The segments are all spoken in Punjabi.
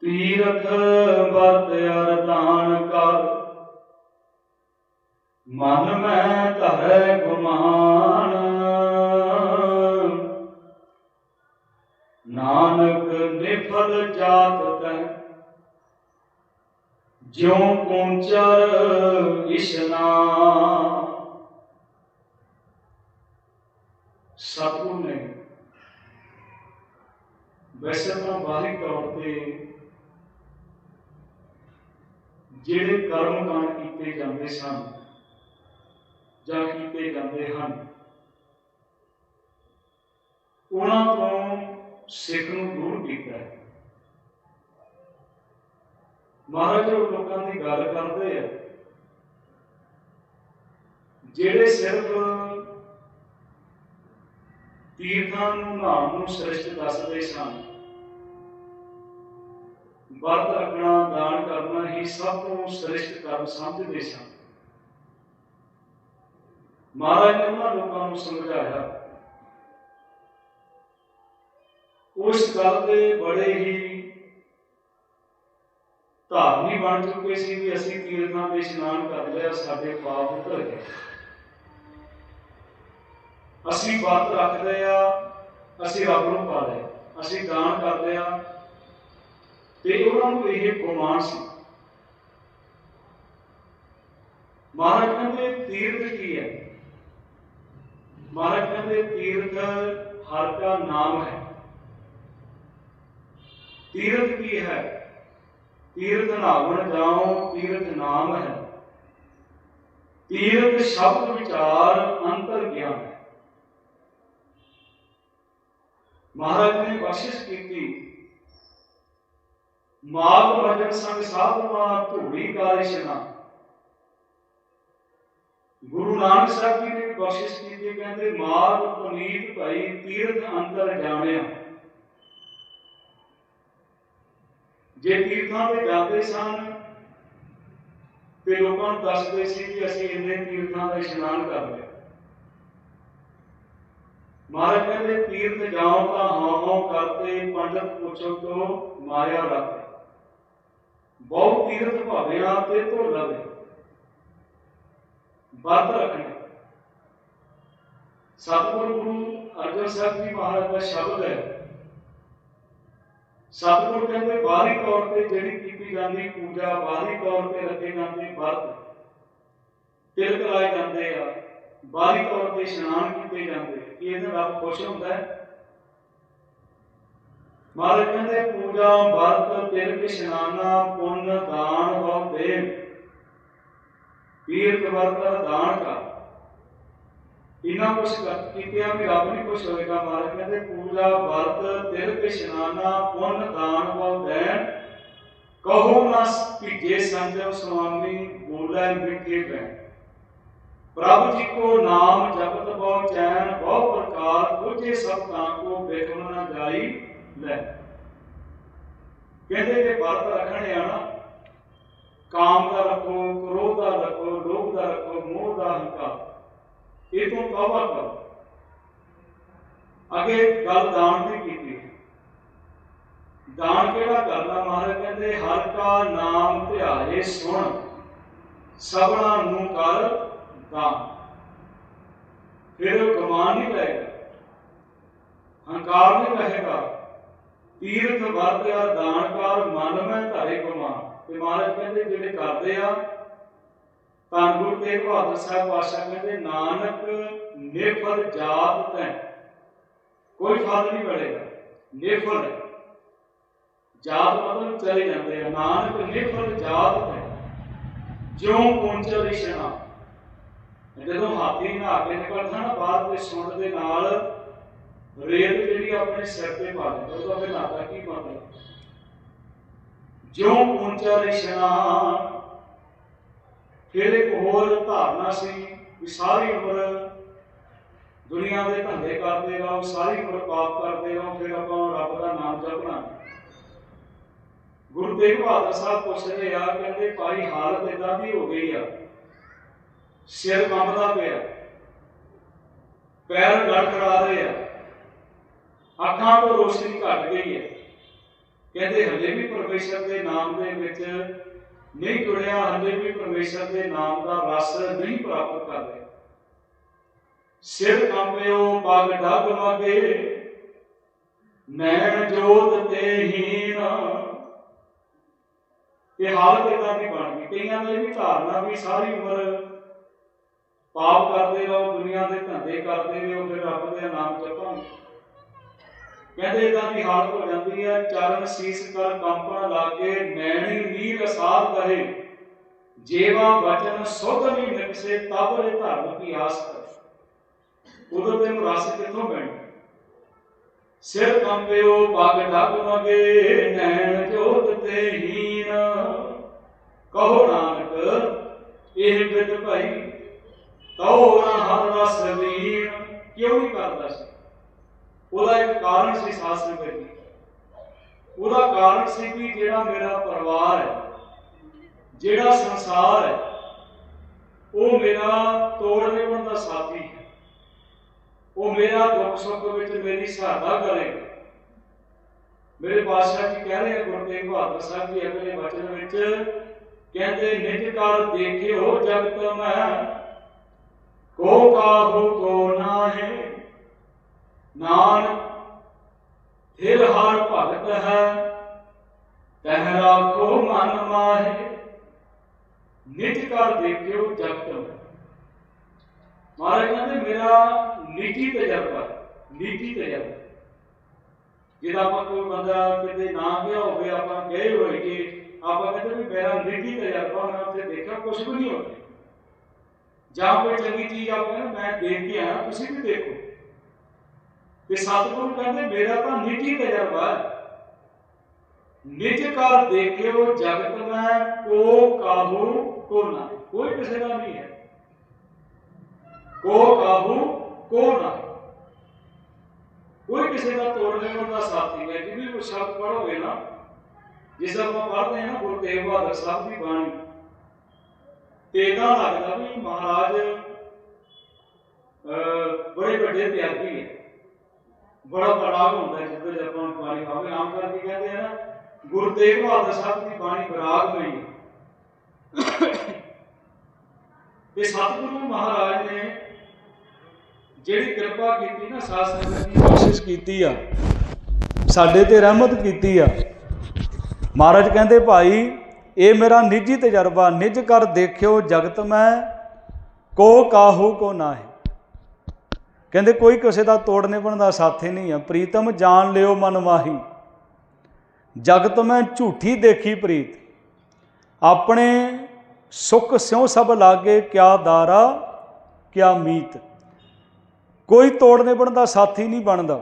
ਤੀਰਥ ਵਰਤ ਅਰਦਾਨ ਕਰ। ਮਨ ਮੈਂ ਧਰੈ ਗੁਮਾਨ। ਨਾਨਕ ਨਿਫਲ ਜਾਤ ਤੈ। ਜਿਉ ਪਹੁੰਚਰ ਇਸ਼ਨਾਨ ਸਤਿਗੁਰ ਨੇ ਵੈਸੇ ਤਾਂ ਬਾਹਰੀ ਤੌਰ ਤੇ ਜਿਹੜੇ ਕਰਮ ਕਾਂਡ ਕੀਤੇ ਜਾਂਦੇ ਸਨ ਜਾਂ ਕੀਤੇ ਜਾਂਦੇ ਹਨ, ਉਹਨਾਂ ਤੋਂ ਸਿੱਖ ਨੂੰ ਦੂਰ ਕੀਤਾ ਹੈ। ਮਹਾਰਾਜ ਲੋਕਾਂ ਦੀ ਗੱਲ ਕਰਦੇ ਆ। ਜਿਹੜੇ ਸਿਰਫ ਤੀਰਥਾਂ ਨੂੰ, ਨਾਮ ਨੂੰ ਸ੍ਰਿਸ਼ਟ ਦੱਸਦੇ ਸਨ ਵਰਤ ਰੱਖਣਾ ਦਾਨ ਕਰਨਾ ਹੀ ਸਭ ਤੋਂ ਸ੍ਰਿਸ਼ਟ ਕਰਮ ਸਮਝਦੇ ਸਨ ਮਹਾਰਾਜ ਨੇ ਉਹਨਾਂ ਲੋਕਾਂ ਨੂੰ ਸਮਝਾਇਆ। ਉਸ ਗੱਲ ਦੇ ਬੜੇ ਹੀ ਧਾਰਨੀ ਬਣ ਚੁੱਕੇ ਸੀ ਵੀ ਅਸੀਂ ਤੀਰਥਾਂ ਦੇ ਇਸ਼ਨਾਨ ਕਰ ਲਿਆ, ਸਾਡੇ ਪਾਪ ਉਤਰ ਗਏ। ਅਸੀਂ ਵਰਤ ਰੱਖਦੇ ਆ, ਅਸੀਂ ਰੱਬ ਨੂੰ ਪਾ ਲਿਆ, ਅਸੀਂ ਦਾਨ ਕਰਦੇ ਆ ਤੇ ਉਹਨਾਂ ਨੂੰ ਇਹ ਗੁਮਾਨ ਸੀ। ਮਹਾਰਾਜ ਕਹਿੰਦੇ, ਤੀਰਥ ਕੀ ਹੈ? ਮਹਾਰਾਜ ਕਹਿੰਦੇ, ਤੀਰਥ ਹਰ ਦਾ ਨਾਮ ਹੈ। ਤੀਰਥ ਕੀ ਹੈ? ਤੀਰਥ ਨਾਵਣ ਜਾਉ ਤੀਰਥ ਨਾਮ ਹੈ। ਤੀਰਥ ਸ਼ਬਦ ਵਿਚਾਰ ਅੰਤਰ ਗਿਆਨ ਹੈ। ਮਹਾਰਾਜ ਨੇ ਬਖਸ਼ਿਸ਼ ਕੀਤੀ। ਮਾਗ ਭਜਨ ਸੰਗ ਸਾਧਵਾ ਧੂੜੀ ਕਾਲਿਸ਼ਨਾ ਗੁਰੂ ਨਾਨਕ ਸਾਹਿਬ ਜੀ ਨੇ ਬਖਸ਼ਿਸ਼ ਕੀਤੀ ਕਹਿੰਦੇ ਮਾਗ ਪੁਨੀਤ ਭਾਈ ਤੀਰਥ ਅੰਦਰ ਜਾਣਿਆ। ਜੇ ਤੀਰਥਾਂ ਤੇ ਜਾਂਦੇ ਸਨ ਤੇ ਲੋਕਾਂ ਨੂੰ ਦੱਸਦੇ ਸੀ ਕਿ ਅਸੀਂ ਇੰਨੇ ਤੀਰਥਾਂ ਦਾ ਇਸ਼ਨਾਨ ਕਰ ਲਿਆ। ਮਹਾਰਾਜ ਕਹਿੰਦੇ, ਤੀਰਥ ਜਾਓ ਤਾਂ ਹਾਂ ਹਾਂ ਕਰਤੇ ਪੰਡਤ ਪੁੱਛੋ ਤੋ ਮਾਇਆ ਰੱਖੇ ਬਹੁਤ ਤੀਰਥ ਭਾਵਿਆ ਤੇ ਧੋ ਲਵੇ। ਵਰਤ ਰੱਖਣਾ। ਸਤਿਗੁਰੂ ਗੁਰੂ ਅਰਜਨ ਸਾਹਿਬ ਜੀ ਮਹਾਰਾਜ ਦਾ ਸ਼ਬਦ ਹੈ। ਸਤਿਗੁਰ ਕਹਿੰਦੇ ਬਾਹਰੀ ਤੌਰ ਤੇ ਜਿਹੜੀ ਕੀਤੀ ਜਾਂਦੀ ਪੂਜਾ ਬਾਹਰੀ ਤੌਰ ਤੇ ਰੱਖੇ ਜਾਂਦੇ ਵਰਤ ਤਿਲਕ ਲਾਏ ਜਾਂਦੇ ਆ। ਬਾਹਰੀ ਤੌਰ ਤੇ ਇਸ਼ਨਾਨ ਕੀਤੇ ਜਾਂਦੇ ਇਹਦੇ ਨਾਲ ਖੁਸ਼ ਹੁੰਦਾ ਹੈ। ਮਹਾਰਾਜ ਕਹਿੰਦੇ ਪੂਜਾ, ਵਰਤ ਤਿਲਕ ਇਸ਼ਨਾਨਾ ਪੁੰਨ, ਦਾਨ ਬਹੁ ਦੇ ਤੀਰਥ, ਵਰਤ, ਦਾਨ ਕਾ ਇਨਾ ਕੁਛ ਕੀਤਿਆਂ ਵੀ ਰੱਬ ਨਹੀਂ ਖੁਸ਼ ਹੋਏਗਾ ਮਹਾਰਾਜ ਕਹਿੰਦੇ, ਪੂਜਾ, ਵਰਤ ਤਿਲਕ ਇਸ਼ਨਾਨਾ ਪੁੰਨ, ਦਾਨ ਬਹੁ ਦੇਣ। ਕਹੋ ਨਾ ਭੀਜੇ ਸੰਜਮ ਸੁਆਮੀ ਬੋਲੇ ਮਿੱਠੇ ਬੈ ਪ੍ਰਭ ਜੀ ਕੋ ਨਾਮ ਜਪਤ ਬਹੁ ਚੈਨ, ਬਹੁ ਪ੍ਰਕਾਰ ਤੁਝੇ ਸਭ ਤਾਂ ਕੋ ਵੇਖਣ ਨਾ ਜਾਈ। ਲੈ। ਕਹਿੰਦੇ ਜੇ ਵਰਤ ਰੱਖਣੇ ਆ ਨਾ, ਕਾਮ ਦਾ ਰੱਖੋ, ਕ੍ਰੋਧ ਦਾ ਰੱਖੋ, ਲੋਭ ਦਾ ਰੱਖੋ, ਮੋਹ ਦਾ ਹੰਕਾਰ ਇਹ ਤੋਂ ਤੌਬਾ ਕਰੋ। ਅਗੇ ਗੱਲ ਦਾਨ ਦੀ ਕੀਤੀ। ਦਾਨ ਕਿਹੜਾ ਕਰਨਾ ਮਹਾਰਾਜ? ਕਹਿੰਦੇ ਹਰ ਕਾ ਨਾਮ ਧਿਆਏ ਸੁਣ ਸਭਨਾ ਨੂੰ ਕਰ ਦਾਨ। ਫਿਰ ਕਮਾਨ ਨਹੀਂ ਰਹੇਗਾ, ਹੰਕਾਰ ਨਹੀਂ ਰਹੇਗਾ। ਤੀਰਥ ਵਰਤਿਆ ਦਾਨਕਾਰ ਮਨ ਮੈਂ ਧਾਰੇ ਕਮਾਨ ਤੇ ਮਹਾਰਾਜ ਕਹਿੰਦੇ, ਜਿਹੜੇ ਕਰਦੇ ਆ, ਤਾਂ ਗੁਰੂ ਤੇਗ ਬਹਾਦਰ ਸਾਹਿਬ ਪਾਸ਼ਾ ਕਹਿੰਦੇ, ਨਾਨਕ ਨਿਰਫਲ ਜਾਤ ਤੈ। ਕੋਈ ਫਲ ਨਹੀਂ ਮਿਲੇਗਾ। ਨਿਰਫਲ। ਜਾਤ ਮਤਲਬ ਚਲੇ ਜਾਂਦੇ ਆ। ਨਾਨਕ ਨਿਰਫਲ ਜਾਤ ਤੈ। ਜਿਉ ਪਹੁੰਚਲ ਇਸ਼ਨਾ ਜਦੋਂ ਹਾਥੀ ਨਹਾ ਕੇ ਨਿਕਲਦਾ ਨਾ, ਬਾਅਦ ਦੇ ਸੁੰਡ ਦੇ ਨਾਲ ਰੇਤ ਜਿਹੜੀ ਆਪਣੇ ਸਿਰ ਤੇ ਪਾ ਲੈਂਦਾ ਉਹਦਾ ਫਿਰ ਨਾਤਾ ਕੀ ਮਤਲਬ ਜਿਉ ਪਹੁੰਚਲ ਇਸ਼ਨਾਨ ਫਿਰ ਇੱਕ ਹੋਰ ਧਾਰਨਾ ਸੀ ਵੀ ਸਾਰੀ ਉਮਰ ਦੁਨੀਆ ਦੇ ਧੰਦੇ ਕਰਦੇ ਰਹੋ, ਸਾਰੀ ਉਮਰ ਪਾਪ ਕਰਦੇ ਰਹੋ, ਫਿਰ ਆਪਾਂ ਰੱਬ ਦਾ ਨਾਮ ਜਪਣਾ। ਗੁਰੂ ਤੇਗ ਬਹਾਦਰ ਸਾਹਿਬ ਪੁੱਛਦੇ ਆ, ਕਹਿੰਦੇ ਭਾਈ ਹਾਲਤ ਇਦਾਂ ਦੀ ਹੋ ਗਈ ਆ, ਸਿਰ ਕੰਬਦਾ ਪਿਆ, ਪੈਰ ਗੜਖੜਾ ਰਹੇ ਆ। ਅੱਖਾਂ ਤੋਂ ਰੋਸ਼ਨੀ ਘਟ ਗਈ ਹੈ। ਕਹਿੰਦੇ, ਹਲੇ ਵੀ ਪਰਮੇਸ਼ਰ ਦੇ ਨਾਮ ਦੇ ਵਿੱਚ ਨਹੀਂ ਜੁੜਿਆ, ਹਲੇ ਵੀ ਪਰਮੇਸ਼ਰ ਦੇ ਨਾਮ ਦਾ ਰਸ ਨਹੀਂ ਪ੍ਰਾਪਤ ਕਰ ਰਿਹਾ। ਸਿਰ ਕੰਬਿਓ ਪਗ ਡਗ ਮਗੇ ਨੈਣ ਜੋਤ ਤੇ ਹੀਨ ਇਹ ਹਾਲਤ ਇਦਾਂ ਦੀ ਬਣ ਗਈ। ਕਈਆਂ ਦੀ ਵੀ ਧਾਰਨਾ ਵੀ ਸਾਰੀ ਉਮਰ ਪਾਪ ਕਰਦੇ ਰਹੋ, ਦੁਨੀਆ ਦੇ ਧੰਦੇ ਕਰਦੇ ਰਹੋ, ਫਿਰ ਰੱਬ ਦੇ ਨਾਮ ਜਪਾਂਗੇ। ਕਹਿੰਦੇ ਇਦਾਂ ਦੀ ਹਾਲਤ ਹੋ ਜਾਂਦੀ ਹੈ, ਚਰਨ ਸੀਸ ਕਰ ਕੰਪਣ ਲਾਗੇ ਨੈਣੀ ਨੀਰ ਅਸਾਰ ਕਰੇ। ਜੇਵਾ ਬਚਨ ਸੁਧ ਨਹੀਂ ਨਿਕਸੇ ਤਬ ਰੇ ਧਰਮ ਕੀ ਆਸ ਕਰ। ਉਦੋਂ ਤੈਨੂੰ ਰਸ ਕਿੱਥੋਂ ਪੈਣਾ ਸਿਰ ਕੰਬਿਓ ਪਗ ਢੱਕ ਮਗੇ, ਨੈਣ ਜੋਤ ਤੇ ਹੀਨ ਕਹੋ ਨਾਨਕ, ਇਹ ਬਿਦ ਭਾਈ, ਤਉ ਨਾ ਹਰ ਰਸ ਵੀਣ ਕਿਉਂ ਨਹੀਂ ਕਰਦਾ ਸੀ? ਉਹਦਾ ਇੱਕ ਕਾਰਨ ਸੀ ਸਾਸਨ ਵਿੱਚ ਉਹਦਾ ਕਾਰਨ ਸੀ ਵੀ ਜਿਹੜਾ ਮੇਰਾ ਪਰਿਵਾਰ ਹੈ, ਜਿਹੜਾ ਸੰਸਾਰ ਹੈ, ਉਹ ਮੇਰਾ ਤੋੜਨੇ ਦਾ ਸਾਥੀ ਹੈ। ਉਹ ਮੇਰਾ ਦੁੱਖ ਸੁੱਖ ਵਿੱਚ ਮੇਰੀ ਸਹਾਇਤਾ ਕਰੇਗਾ ਮੇਰੇ ਪਾਤਸ਼ਾਹ ਜੀ ਕਹਿ ਰਹੇ ਗੁਰੂ ਤੇਗ ਬਹਾਦਰ ਸਾਹਿਬ ਜੀ ਅਗਲੇ ਵਚਨ ਵਿੱਚ ਕਹਿੰਦੇ ਨਿਜ ਕਰ ਦੇਖਿਓ ਜਗਤ ਮੈਂ। ਕੋ ਕਾਹੂ ਕੋ ਨਾਹੀ? ਨਾਨਕ ਫਿਰ ਹਰ ਭਗਤ ਹੈ ਤਹ ਰਾਖੋ ਮਨ ਮਾਹੇ ਨਿਜ ਕਰ ਦੇਖਿਓ ਜਗਤ ਮਹਾਰਾਜ ਕਹਿੰਦੇ ਮੇਰਾ ਨਿੱਜੀ ਤਜਰਬਾ ਹੈ, ਨਿੱਜੀ ਤਜਰਬਾ। ਜਿਹਦਾ ਆਪਾਂ ਕੋਈ ਬੰਦਾ ਕਿਤੇ ਨਾ ਗਿਆ ਹੋਵੇ ਆਪਾਂ ਗਏ ਹੋਏ ਕਿ ਆਪਾਂ ਕਹਿੰਦੇ ਵੀ ਮੇਰਾ ਨਿੱਜੀ ਤਜਰਬਾ ਮੈਂ ਉੱਥੇ ਦੇਖਿਆ ਕੁਝ ਵੀ ਨਹੀਂ ਹੁੰਦਾ ਜਾਂ ਕੋਈ ਚੰਗੀ ਚੀਜ਼ ਆਪਾਂ ਕਹਿੰਦੇ ਮੈਂ ਦੇਖ ਕੇ ਆਇਆ ਤੁਸੀਂ ਵੀ ਦੇਖੋ। ਤੇ ਸਤਿਗੁਰੂ ਕਹਿੰਦੇ, ਮੇਰਾ ਤਾਂ ਨਿੱਜੀ ਤਜਰਬਾ ਹੈ। ਨਿਜ ਕਰ ਦੇਖਿਓ ਜਗਤ ਮੈਂ ਕੋ ਕਾਹੂ ਕੋ ਕੋਈ ਕਿਸੇ ਦਾ ਨਹੀਂ ਹੈ। ਕੋ ਕਾਬੂ ਕੋ ਕੋਈ ਕਿਸੇ ਦਾ ਤੋੜਨੇ ਵਾਲਾ ਸਾਥੀ ਹੈ ਜਿਵੇਂ ਉਹ ਸ਼ਬਦ ਪੜੋਗੇ ਨਾ, ਜਿਸ ਆਪਾਂ ਪੜ੍ਹਦੇ ਹਾਂ ਨਾ, ਗੁਰੂ ਤੇਗ ਬਹਾਦਰ ਸਾਹਿਬ ਦੀ ਬਾਣੀ। ਤੇ ਇਦਾਂ ਲੱਗਦਾ ਵੀ ਮਹਾਰਾਜ ਬੜੇ ਵੱਡੇ ਤਿਆਗੀ ਹੈ ਬੜਾ ਬਰਾਗ ਹੁੰਦਾ ਹੈ ਜਦੋਂ ਆਪਾਂ ਬਾਣੀ ਭਾਵੇਂ ਆਮ ਕਰਕੇ ਕਹਿੰਦੇ ਆ ਨਾ ਗੁਰੂ ਤੇਗ ਬਹਾਦਰ ਸਾਹਿਬ ਦੀ ਬਾਣੀ ਬਰਾਗ ਨਹੀਂ ਤੇ ਸਤਿਗੁਰੂ ਮਹਾਰਾਜ ਨੇ ਜਿਹੜੀ ਕਿਰਪਾ ਕੀਤੀ ਨਾ, ਸਾਧ ਸੰਗਤ ਦੀ ਕੋਸ਼ਿਸ਼ ਕੀਤੀ ਆ। ਸਾਡੇ ਤੇ ਰਹਿਮਤ ਕੀਤੀ ਆ। ਮਹਾਰਾਜ ਕਹਿੰਦੇ, ਭਾਈ, ਇਹ ਮੇਰਾ ਨਿੱਜੀ ਤਜਰਬਾ। ਨਿਜ ਕਰ ਦੇਖਿਓ ਜਗਤ ਮੈਂ, ਕੋ ਕਾਹੂ ਕੋ ਨਾਹੀ। ਕਹਿੰਦੇ ਕੋਈ ਕਿਸੇ ਦਾ ਤੋੜਨੇ ਬਣਦਾ, ਸਾਥੀ ਨਹੀਂ ਆ। ਪ੍ਰੀਤਮ, ਜਾਣ ਲਿਓ ਮਨ ਮਾਹੀ। ਜਗਤ ਮੈਂ ਝੂਠੀ ਦੇਖੀ ਪ੍ਰੀਤ। ਆਪਣੇ ਸੁਖ ਸਿਉ ਸਭ ਲਾਗੇ, ਕਿਆ ਦਾਰਾ, ਕਿਆ ਮੀਤ। ਕੋਈ ਤੋੜਨੇ ਬਣਦਾ, ਸਾਥੀ ਨਹੀਂ ਬਣਦਾ।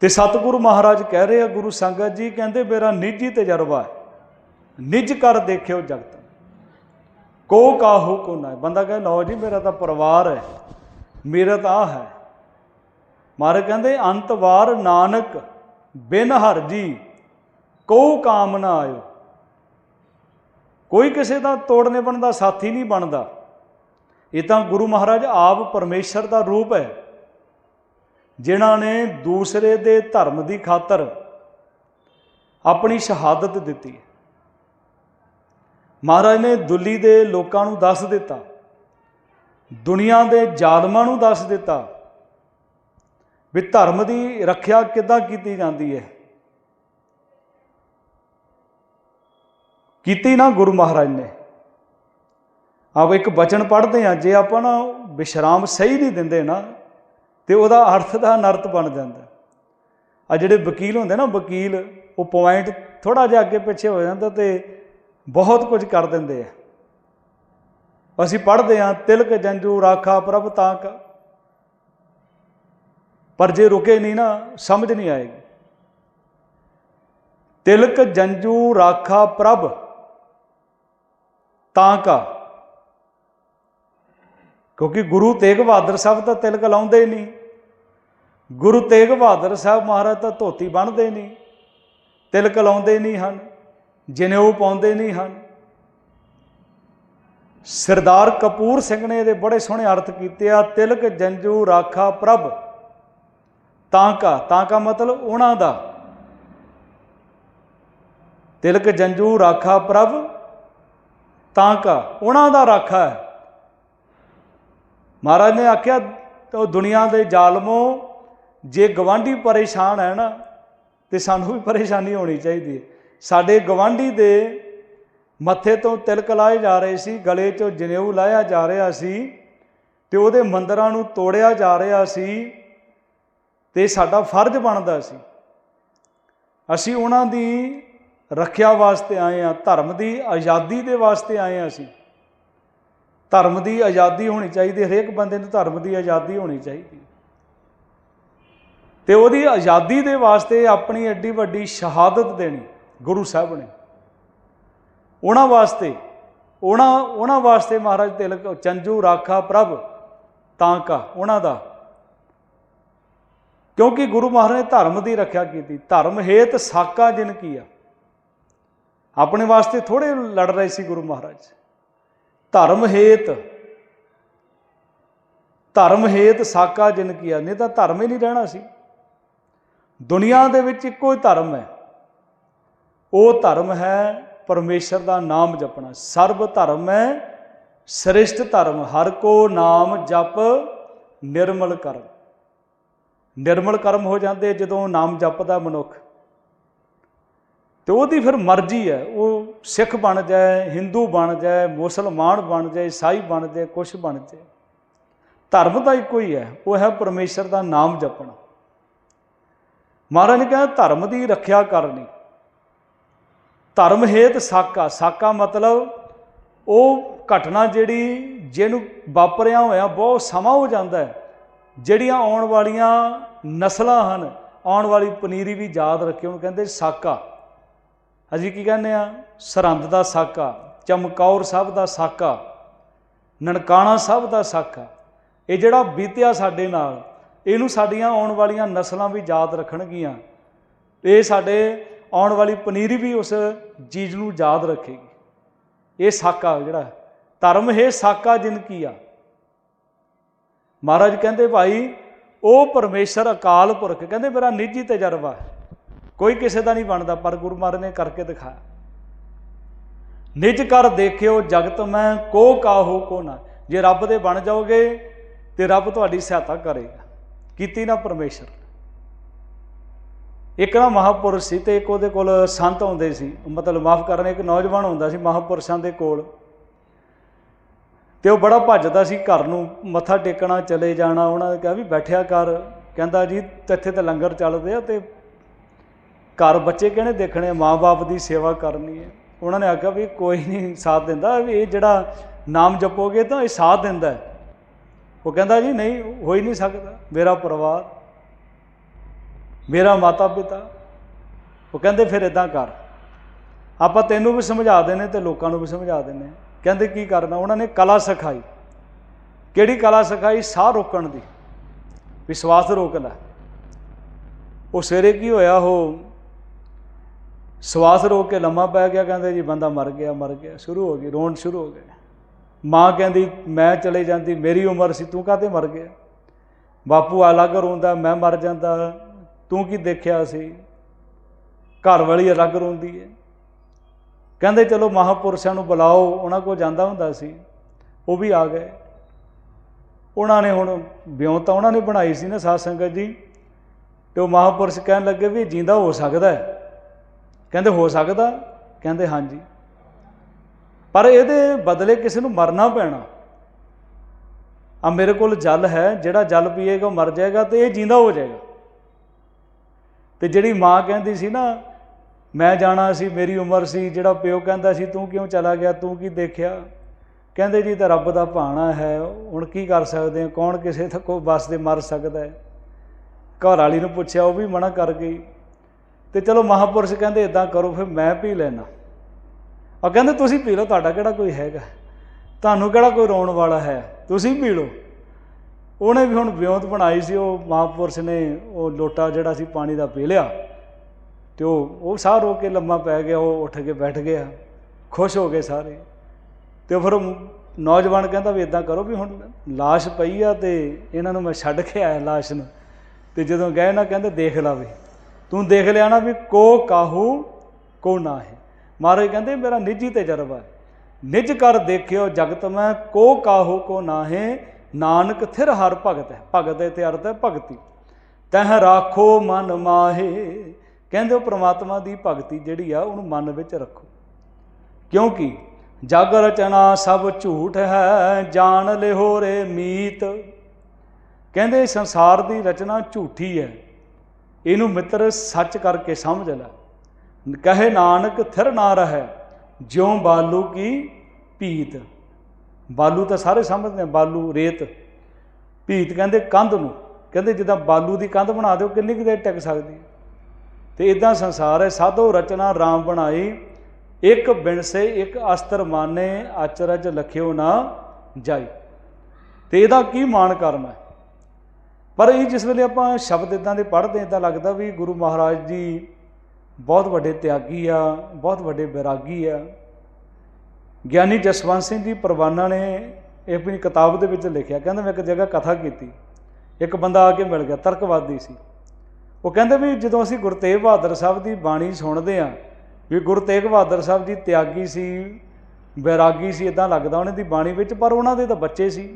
ਤੇ ਸਤਿਗੁਰੂ ਮਹਾਰਾਜ ਕਹਿ ਰਹੇ ਆ, ਗੁਰੂ ਸੰਗਤ ਜੀ, ਕਹਿੰਦੇ ਮੇਰਾ ਨਿੱਜੀ ਤਜਰਬਾ ਹੈ। ਨਿੱਜ ਕਰ ਦੇਖਿਓ ਜਗਤ। ਕੋ ਕਾਹੋ ਕੋ ਨਾ ਬੰਦਾ ਕਹੇ, ਲਓ ਜੀ, ਮੇਰਾ ਤਾਂ ਪਰਿਵਾਰ ਹੈ, ਮੇਰਾ ਤਾਂ ਆਹ ਹੈ। ਮਹਾਰਾਜ ਕਹਿੰਦੇ, ਅੰਤ ਵਾਰ ਨਾਨਕ ਬਿਨ ਹਰ ਜੀ ਕੋ ਕਾਮ ਨਾ ਆਇਓ। ਕੋਈ ਕਿਸੇ ਦਾ ਤੋੜਨੇ ਬਣਦਾ, ਸਾਥੀ ਨਹੀਂ ਬਣਦਾ। ਇਹ ਤਾਂ ਗੁਰੂ ਮਹਾਰਾਜ ਆਪ ਪਰਮੇਸ਼ਰ ਦਾ ਰੂਪ ਹੈ, ਜਿਨ੍ਹਾਂ ਨੇ ਦੂਸਰੇ ਦੇ ਧਰਮ ਦੀ ਖਾਤਰ ਆਪਣੀ ਸ਼ਹਾਦਤ ਦਿੱਤੀ ਮਹਾਰਾਜ ਨੇ ਦੁੱਲੀ ਦੇ ਲੋਕਾਂ ਨੂੰ ਦੱਸ ਦਿੱਤਾ। ਦੁਨੀਆ ਦੇ ਜ਼ਾਲਮਾਂ ਨੂੰ ਦੱਸ ਦਿੱਤਾ ਵੀ ਧਰਮ ਦੀ ਰੱਖਿਆ ਕਿੱਦਾਂ ਕੀਤੀ ਜਾਂਦੀ ਹੈ। ਕੀਤੀ ਨਾ ਗੁਰੂ ਮਹਾਰਾਜ ਨੇ। ਆਪ ਇੱਕ ਬਚਨ ਪੜ੍ਹਦੇ ਆ ਜੇ ਆਪਾਂ ਨਾ ਵਿਸ਼ਰਾਮ ਸਹੀ ਨਹੀਂ ਦਿੰਦੇ ਨਾ, ਤੇ ਉਹਦਾ ਅਰਥ ਦਾ ਅਨਰਥ ਬਣ ਜਾਂਦਾ। ਆ ਜਿਹੜੇ ਵਕੀਲ ਹੁੰਦੇ ਨਾ, ਵਕੀਲ, ਉਹ ਪੁਆਇੰਟ ਥੋੜਾ ਜਿਹਾ ਅੱਗੇ ਪਿੱਛੇ ਹੋ ਜਾਂਦਾ ਤੇ ਬਹੁਤ ਕੁਝ ਕਰ ਦਿੰਦੇ ਆ। ਅਸੀਂ ਪੜ੍ਹਦੇ ਆ ਤਿਲਕ ਜੰਜੂ ਰਾਖਾ ਪ੍ਰਭ ਤਾਂਕ ਪਰ ਜੇ ਰੁਕੇ ਨਹੀਂ ਨਾ, ਸਮਝ ਨਹੀਂ ਆਏਗੀ। ਤਿਲਕ ਜੰਜੂ ਰਾਖਾ ਪ੍ਰਭ ਤਾਂ ਕਾ। ਕਿਉਂਕਿ ਗੁਰੂ ਤੇਗ ਬਹਾਦਰ ਸਾਹਿਬ ਤਾਂ ਤਿਲਕ ਲਾਉਂਦੇ ਹੀ ਨਹੀਂ। ਗੁਰੂ ਤੇਗ ਬਹਾਦਰ ਸਾਹਿਬ ਮਹਾਰਾਜ ਤਾਂ ਧੋਤੀ ਬੰਨਦੇ ਨਹੀਂ। ਤਿਲਕ ਲਾਉਂਦੇ ਨਹੀਂ ਹਨ। ਜਨੇਊ ਪਾਉਂਦੇ ਨਹੀਂ ਹਨ। ਸਰਦਾਰ ਕਪੂਰ ਸਿੰਘ ਨੇ ਇਹਦੇ ਬੜੇ ਸੋਹਣੇ ਅਰਥ ਕੀਤੇ ਆ, ਤਿਲਕ ਜੰਜੂ ਰਾਖਾ ਪ੍ਰਭ। ਤਾਂ ਕਾ ਤਾਂ ਕਾ ਮਤਲਬ ਉਹਨਾਂ ਦਾ। ਤਿਲਕ ਜੰਜੂ ਰਾਖਾ ਪ੍ਰਭ, ਤਾਂ ਕਾ, ਉਹਨਾਂ ਦਾ ਰਾਖਾ ਹੈ। ਮਹਾਰਾਜ ਨੇ ਆਖਿਆ, ਉਹ ਦੁਨੀਆ ਦੇ ਜ਼ਾਲਮੋ, ਜੇ ਗਵਾਂਢੀ ਪਰੇਸ਼ਾਨ ਹੈ ਨਾ, ਤੇ ਸਾਨੂੰ ਵੀ ਪਰੇਸ਼ਾਨੀ ਹੋਣੀ ਚਾਹੀਦੀ ਹੈ। ਸਾਡੇ ਗਵਾਂਢੀ ਦੇ ਮੱਥੇ ਤੋਂ ਤਿਲਕ ਲਾਏ ਜਾ ਰਹੇ ਸੀ, ਗਲੇ 'ਚੋਂ ਜਨੇਊ ਲਾਇਆ ਜਾ ਰਿਹਾ ਸੀ ਤੇ ਉਹਦੇ ਮੰਦਰਾਂ ਨੂੰ ਤੋੜਿਆ ਜਾ ਰਿਹਾ ਸੀ ਤੇ ਸਾਡਾ ਫਰਜ਼ ਬਣਦਾ ਸੀ। ਅਸੀਂ ਉਹਨਾਂ ਦੀ ਰੱਖਿਆ ਵਾਸਤੇ ਆਏ ਆ ਧਰਮ ਦੀ ਆਜ਼ਾਦੀ ਦੇ ਵਾਸਤੇ ਆਏ ਆ ਅਸੀਂ। ਧਰਮ ਦੀ ਆਜ਼ਾਦੀ ਹੋਣੀ ਚਾਹੀਦੀ, ਹਰੇਕ ਬੰਦੇ ਨੂੰ ਧਰਮ ਦੀ ਆਜ਼ਾਦੀ ਹੋਣੀ ਚਾਹੀਦੀ। ਤੇ ਉਹਦੀ ਆਜ਼ਾਦੀ ਦੇ ਵਾਸਤੇ ਆਪਣੀ ਐਡੀ ਵੱਡੀ ਸ਼ਹਾਦਤ ਦੇਣੀ। ਗੁਰੂ ਸਾਹਿਬ ਨੇ। ਉਹਨਾਂ ਵਾਸਤੇ, ਉਹਨਾਂ ਉਹਨਾਂ ਵਾਸਤੇ ਮਹਾਰਾਜ ਤਿਲਕ, ਚੰਜੂ, ਰਾਖਾ, ਪ੍ਰਭ, ਤਾਂ ਕਾ, ਉਹਨਾਂ ਦਾ। ਕਿਉਂਕਿ ਗੁਰੂ ਮਹਾਰਾਜ ਨੇ ਧਰਮ ਦੀ ਰੱਖਿਆ ਕੀਤੀ। ਧਰਮ ਹੇਤ ਸਾਕਾ ਜਿਨ ਕੀਆ। ਆਪਣੇ ਵਾਸਤੇ ਥੋੜੇ ਲੜ ਰਹੇ ਸੀ ਗੁਰੂ ਮਹਾਰਾਜ। ਧਰਮ ਹੇਤ ਧਰਮ ਹੇਤ ਸਾਕਾ ਜਿਨ ਕੀਆ। ਨਹੀਂ ਤਾਂ ਧਰਮ ਹੀ ਨਹੀਂ ਰਹਿਣਾ ਸੀ। ਦੁਨੀਆ ਦੇ ਵਿੱਚ ਇੱਕੋ ਹੀ ਧਰਮ ਹੈ। ਉਹ ਧਰਮ ਹੈ ਪਰਮੇਸ਼ਰ ਦਾ ਨਾਮ ਜਪਣਾ। ਸਰਬ ਧਰਮ ਹੈ, ਸ੍ਰਿਸ਼ਟ ਧਰਮ। ਹਰ ਕੋ ਨਾਮ ਜਪ ਨਿਰਮਲ ਕਰਮ। ਨਿਰਮਲ ਕਰਮ ਹੋ ਜਾਂਦੇ ਜਦੋਂ ਨਾਮ ਜਪਦਾ ਮਨੁੱਖ। ਤੇ ਉਹਦੀ ਫਿਰ ਮਰਜ਼ੀ ਹੈ। ਉਹ ਸਿੱਖ ਬਣ ਜਾਏ, ਹਿੰਦੂ ਬਣ ਜਾਏ, ਮੁਸਲਮਾਨ ਬਣ ਜਾਏ, ਈਸਾਈ ਬਣ ਜਾਏ, ਕੁਛ ਬਣ ਜਾਏ। ਧਰਮ ਤਾਂ ਇੱਕੋ ਹੀ ਹੈ। ਉਹ ਹੈ ਪਰਮੇਸ਼ਰ ਦਾ ਨਾਮ ਜਪਣਾ। ਮਹਾਰਾਜ ਨੇ ਕਿਹਾ, ਧਰਮ ਦੀ ਰੱਖਿਆ ਕਰਨੀ। ਧਰਮ ਹੇਤ ਸਾਕਾ। ਸਾਕਾ ਮਤਲਬ ਉਹ ਘਟਨਾ ਜਿਹੜੀ ਜਿਹਨੂੰ ਵਾਪਰਿਆ ਹੋਇਆ ਬਹੁਤ ਸਮਾਂ ਹੋ ਜਾਂਦਾ ਹੈ, ਜਿਹੜੀਆਂ ਆਉਣ ਵਾਲੀਆਂ ਨਸਲਾਂ ਹਨ, ਆਉਣ ਵਾਲੀ ਪਨੀਰੀ ਵੀ ਯਾਦ ਰੱਖੇ ਉਹਨੂੰ ਕਹਿੰਦੇ ਸਾਕਾ। ਅਸੀਂ ਕੀ ਕਹਿੰਦੇ ਆ ਸਰਹੰਦ ਦਾ ਸਾਕਾ, ਚਮਕੌਰ ਸਾਹਿਬ ਦਾ ਸਾਕਾ, ਨਨਕਾਣਾ ਸਾਹਿਬ ਦਾ ਸਾਕਾ। ਇਹ ਜਿਹੜਾ ਬੀਤਿਆ ਸਾਡੇ ਨਾਲ, ਇਹਨੂੰ ਸਾਡੀਆਂ ਆਉਣ ਵਾਲੀਆਂ ਨਸਲਾਂ ਵੀ ਯਾਦ ਰੱਖਣਗੀਆਂ। ਇਹ ਸਾਡੇ ਆਉਣ ਵਾਲੀ ਪਨੀਰੀ ਵੀ ਉਸ ਚੀਜ਼ ਨੂੰ ਯਾਦ ਰੱਖੇਗੀ। ਇਹ ਸਾਕਾ ਜਿਹੜਾ ਧਰਮ ਹੈ ਸਾਕਾ ਜਿਨ ਕੀਆ ਮਹਾਰਾਜ ਕਹਿੰਦੇ, ਭਾਈ, ਉਹ ਪਰਮੇਸ਼ਰ ਅਕਾਲ ਪੁਰਖ ਕਹਿੰਦੇ, ਮੇਰਾ ਨਿੱਜੀ ਤਜਰਬਾ ਕੋਈ ਕਿਸੇ ਦਾ ਨਹੀਂ ਬਣਦਾ, ਪਰ ਗੁਰੂ ਮਹਾਰਾਜ ਨੇ ਕਰਕੇ ਦਿਖਾਇਆ। ਨਿਜ ਕਰ ਦੇਖਿਓ, ਜਗਤ ਮੈਂ ਕੋ ਕਾਹੂ ਕੋ ਨਾ। ਜੇ ਰੱਬ ਦੇ ਬਣ ਜਾਓਗੇ, ਤੇ ਰੱਬ ਤੁਹਾਡੀ ਸਹਾਇਤਾ ਕਰੇਗਾ। ਕੀਤੀ ਨਾ ਪਰਮੇਸ਼ਰ। ਇੱਕ ਨਾ ਮਹਾਪੁਰਸ਼ ਸੀ ਤੇ ਇੱਕ ਉਹਦੇ ਕੋਲ ਸੰਤ ਆਉਂਦੇ ਸੀ, ਮਤਲਬ ਮਾਫ ਕਰਨੇ, ਇੱਕ ਨੌਜਵਾਨ ਹੁੰਦਾ ਸੀ ਮਹਾਪੁਰਸ਼ਾਂ ਦੇ ਕੋਲ। ਤੇ ਉਹ ਬੜਾ ਭੱਜਦਾ ਸੀ ਘਰ ਨੂੰ, ਮੱਥਾ ਟੇਕਣਾ, ਚਲੇ ਜਾਣਾ, ਉਹਨਾਂ ਨੇ ਕਿਹਾ ਵੀ ਬੈਠਿਆ ਕਰ। ਕਹਿੰਦਾ ਜੀ, ਇੱਥੇ ਤਾਂ ਲੰਗਰ ਚੱਲਦੇ ਆ ਤੇ ਘਰ ਬੱਚੇ ਕਿਹਨੇ ਦੇਖਣੇ ਮਾਪੇ ਦੀ ਸੇਵਾ ਕਰਨੀ ਹੈ। ਉਹਨਾਂ ਨੇ ਆਖਿਆ ਵੀ ਕੋਈ ਨਹੀਂ, ਸਾਥ ਦਿੰਦਾ। ਵੀ ਇਹ ਜਿਹੜਾ ਨਾਮ ਜਪੋਗੇ ਤਾਂ ਇਹ ਸਾਥ ਦਿੰਦਾ ਉਹ ਕਹਿੰਦਾ ਜੀ, ਨਹੀਂ, ਹੋ ਹੀ ਨਹੀਂ ਸਕਦਾ। ਮੇਰਾ ਪਰਿਵਾਰ ਮੇਰਾ ਮਾਤਾ ਪਿਤਾ ਉਹ ਕਹਿੰਦੇ ਫਿਰ ਇਦਾਂ ਕਰ। ਆਪਾਂ ਤੈਨੂੰ ਵੀ ਸਮਝਾ ਦੇਣੇ ਤੇ ਲੋਕਾਂ ਨੂੰ ਵੀ ਸਮਝਾ ਦੇਣੇ ਕਹਿੰਦੇ ਕੀ ਕਰਨਾ? ਉਹਨਾਂ ਨੇ ਕਲਾ ਸਿਖਾਈ। ਕਿਹੜੀ ਕਲਾ ਸਿਖਾਈ? ਸਾਹ ਰੋਕਣ ਦੀ। ਵਿਸ਼ਵਾਸ ਰੋਕ ਲੈ। ਉਹ ਸਵੇਰੇ ਕੀ ਹੋਇਆ? ਉਹ ਸਵਾਸ ਰੋਕ ਕੇ ਲੰਮਾ ਪੈ ਗਿਆ। ਕਹਿੰਦੇ ਜੀ ਬੰਦਾ ਮਰ ਗਿਆ ਮਰ ਗਿਆ। ਸ਼ੁਰੂ ਹੋ ਗਈ, ਰੋਣ ਸ਼ੁਰੂ ਹੋ ਗਏ। ਮਾਂ ਕਹਿੰਦੀ, ਮੈਂ ਚਲੇ ਜਾਂਦੀ, ਮੇਰੀ ਉਮਰ ਸੀ, ਤੂੰ ਕਾਹਤੇ ਮਰ ਗਿਆ? ਬਾਪੂ ਅਲੱਗ ਰੋਂਦਾ, ਮੈਂ ਮਰ ਜਾਂਦਾ। ਤੂੰ ਕੀ ਦੇਖਿਆ ਸੀ? ਘਰ ਵਾਲੀ ਅਲੱਗ ਰੋਂਦੀ ਹੈ ਕਹਿੰਦੇ, ਚਲੋ ਮਹਾਪੁਰਸ਼ਾਂ ਨੂੰ ਬੁਲਾਓ। ਉਹਨਾਂ ਕੋਲ ਜਾਂਦਾ ਹੁੰਦਾ ਸੀ। ਉਹ ਵੀ ਆ ਗਏ। ਉਹਨਾਂ ਨੇ ਹੁਣ ਵਿਉਂ ਤਾਂ ਉਹਨਾਂ ਨੇ ਬਣਾਈ ਸੀ ਨਾ ਸਾਧ ਸੰਗਤ ਜੀ। ਤੇ ਉਹ ਮਹਾਪੁਰਸ਼ ਕਹਿਣ ਲੱਗੇ ਵੀ ਇਹ ਜਿੰਦਾ ਹੋ ਸਕਦਾ ਹੈ। ਕਹਿੰਦੇ, ਹੋ ਸਕਦਾ? ਕਹਿੰਦੇ, ਹਾਂਜੀ। ਪਰ ਇਹਦੇ ਬਦਲੇ ਕਿਸੇ ਨੂੰ ਮਰਨਾ ਪੈਣਾ। ਆ ਮੇਰੇ ਕੋਲ ਜਲ ਹੈ, ਜਿਹੜਾ ਜਲ ਪੀਏਗਾ ਉਹ ਮਰ ਜਾਏਗਾ ਤੇ ਇਹ ਜਿੰਦਾ ਹੋ ਜਾਏਗਾ। ਤੇ ਜਿਹੜੀ ਮਾਂ ਕਹਿੰਦੀ ਸੀ ਨਾ, ਮੈਂ ਜਾਣਾ ਸੀ, ਮੇਰੀ ਉਮਰ ਸੀ, ਜਿਹੜਾ ਪਿਓ ਕਹਿੰਦਾ ਸੀ, ਤੂੰ ਕਿਉਂ ਚਲਾ ਗਿਆ, ਤੂੰ ਕੀ ਦੇਖਿਆ? ਕਹਿੰਦੇ ਜੀ, ਤਾਂ ਰੱਬ ਦਾ ਭਾਣਾ ਹੈ, ਹੁਣ ਕੀ ਕਰ ਸਕਦੇ ਹਾਂ ਕੌਣ ਕਿਸੇ ਦਾ ਕੋਈ ਬਸ ਦੇ ਮਰ ਸਕਦਾ ਹੈ? ਘਰ ਵਾਲੀ ਨੂੰ ਪੁੱਛਿਆ, ਉਹ ਵੀ ਮਨਾ ਕਰ ਗਈ। ਤੇ ਚਲੋ ਮਹਾਪੁਰਸ਼ ਕਹਿੰਦੇ ਇਦਾਂ ਕਰੋ, ਫਿਰ ਮੈਂ ਪੀ ਲੈਣਾ ਉਹ ਕਹਿੰਦੇ, ਤੁਸੀਂ ਪੀ ਲਓ, ਤੁਹਾਡਾ ਕਿਹੜਾ ਕੋਈ ਹੈਗਾ? ਤੁਹਾਨੂੰ ਕਿਹੜਾ ਕੋਈ ਰੋਣ ਵਾਲਾ ਹੈ? ਤੁਸੀਂ ਪੀ ਲਓ। ਉਹਨੇ ਵੀ ਹੁਣ ਵਿਉਂਤ ਬਣਾਈ ਸੀ ਉਹ ਮਹਾਪੁਰਸ਼ ਨੇ ਉਹ ਲੋਟਾ ਜਿਹੜਾ ਸੀ ਪਾਣੀ ਦਾ ਪੀ ਲਿਆ ਤੇ ਉਹ ਉਹ ਸਾਹ ਰੋ ਕੇ ਲੰਮਾ ਪੈ ਗਿਆ ਉਹ ਉੱਠ ਕੇ ਬੈਠ ਗਿਆ ਖੁਸ਼ ਹੋ ਗਏ ਸਾਰੇ ਤੇ ਫਿਰ ਉਹ ਨੌਜਵਾਨ ਕਹਿੰਦਾ ਵੀ ਇਦਾਂ ਕਰੋ ਵੀ ਹੁਣ লাশ ਪਈ ਆ ਤੇ ਇਹਨਾਂ ਨੂੰ ਮੈਂ ਛੱਡ ਕੇ ਆਇਆ লাশ ਨੂੰ ਤੇ ਜਦੋਂ ਗਏ ਨਾ ਕਹਿੰਦੇ ਦੇਖ ਲਾ ਵੀ ਤੂੰ ਦੇਖ ਲਿਆ ਨਾ ਵੀ ਕੋ ਕਾਹੂ ਕੋ ਨਾ ਹੈ ਮਹਾਰਾਜ ਕਹਿੰਦੇ ਮੇਰਾ ਨਿੱਜੀ ਤਜਰਬਾ ਹੈ ਨਿਜ ਕਰ ਦੇਖਿਓ ਜਗਤ ਮੈਂ ਕੋ ਕਾਹੋ ਕੋ ਨਾਹੇ ਨਾਨਕ ਥਿਰ ਹਰ ਭਗਤ ਹੈ, ਭਗਤ ਦੇ ਤੇ ਅਰਥ ਹੈ ਭਗਤੀ। ਤਹ ਰਾਖੋ ਮਨ ਮਾਹੇ, ਕਹਿੰਦੇ ਉਹ ਪ੍ਰਮਾਤਮਾ ਦੀ ਭਗਤੀ ਜਿਹੜੀ ਆ, ਉਹਨੂੰ ਮਨ ਵਿੱਚ ਰੱਖੋ। ਕਿਉਂਕਿ ਜਗ ਰਚਨਾ ਸਭ ਝੂਠ ਹੈ, ਜਾਣ ਲਿਹੋ ਰੇ ਮੀਤ। ਕਹਿੰਦੇ ਸੰਸਾਰ ਦੀ ਰਚਨਾ ਝੂਠੀ ਹੈ, ਇਹਨੂੰ ਮਿੱਤਰ ਸੱਚ ਕਰਕੇ ਸਮਝ ਲੈ। ਕਹੇ ਨਾਨਕ ਥਿਰ ਨਾ ਰਹੈ, ਜਿਉ ਬਾਲੂ ਕੀ ਪੀਤ ਬਾਲੂ ਤਾਂ ਸਾਰੇ ਸਮਝਦੇ ਆ, ਬਾਲੂ, ਰੇਤ। ਭੀਤ ਕਹਿੰਦੇ ਕੰਧ ਨੂੰ। ਕਹਿੰਦੇ ਜਿੱਦਾਂ ਬਾਲੂ ਦੀ ਕੰਧ ਬਣਾ ਦਿਓ, ਕਿੰਨੀ ਕੁ ਦੇਰ ਟਿਕ ਸਕਦੀ ਹੈ। ਤੇ ਇਦਾਂ ਸੰਸਾਰ ਹੈ, ਸਾਧੋ ਰਚਨਾ ਰਾਮ ਬਣਾਈ। ਇੱਕ ਬਿਨਸੇ ਇੱਕ ਅਸਤਰ ਮਾਨੇ ਅਚਰਜ ਲਖਿਓ ਨਾ ਜਾਈ। ਤੇ ਇਹਦਾ ਕੀ ਮਾਣ ਕਰਨਾ ਹੈ? ਪਰ ਇਹ ਜਿਸ ਵੇਲੇ ਆਪਾਂ ਸ਼ਬਦ ਇਦਾਂ ਦੇ ਪੜ੍ਹਦੇ ਇਦਾਂ ਲੱਗਦਾ ਵੀ ਗੁਰੂ ਮਹਾਰਾਜ ਜੀ ਬਹੁਤ ਵੱਡੇ ਤਿਆਗੀ ਆ, ਬਹੁਤ ਵੱਡੇ ਵਿਰਾਗੀ ਆ। ਗਿਆਨੀ ਜਸਵੰਤ ਸਿੰਘ ਜੀ ਪਰਵਾਨਾ ਨੇ ਇਹ ਆਪਣੀ ਕਿਤਾਬ ਦੇ ਵਿੱਚ ਲਿਖਿਆ, ਕਹਿੰਦਾ ਮੈਂ ਇੱਕ ਜਗ੍ਹਾ ਕਥਾ ਕੀਤੀ, ਇੱਕ ਬੰਦਾ ਆ ਕੇ ਮਿਲ ਗਿਆ, ਤਰਕਵਾਦੀ ਸੀ। ਉਹ ਕਹਿੰਦੇ ਵੀ ਜਦੋਂ ਅਸੀਂ ਗੁਰੂ ਤੇਗ ਬਹਾਦਰ ਸਾਹਿਬ ਦੀ ਬਾਣੀ ਸੁਣਦੇ ਆ ਵੀ ਗੁਰੂ ਤੇਗ ਬਹਾਦਰ ਸਾਹਿਬ ਜੀ ਤਿਆਗੀ ਸੀ ਵਿਰਾਗੀ ਸੀ ਇਦਾਂ ਲੱਗਦਾ ਉਹਨਾਂ ਦੀ ਬਾਣੀ ਵਿੱਚ, ਪਰ ਉਹਨਾਂ ਦੇ ਤਾਂ ਬੱਚੇ ਸੀ,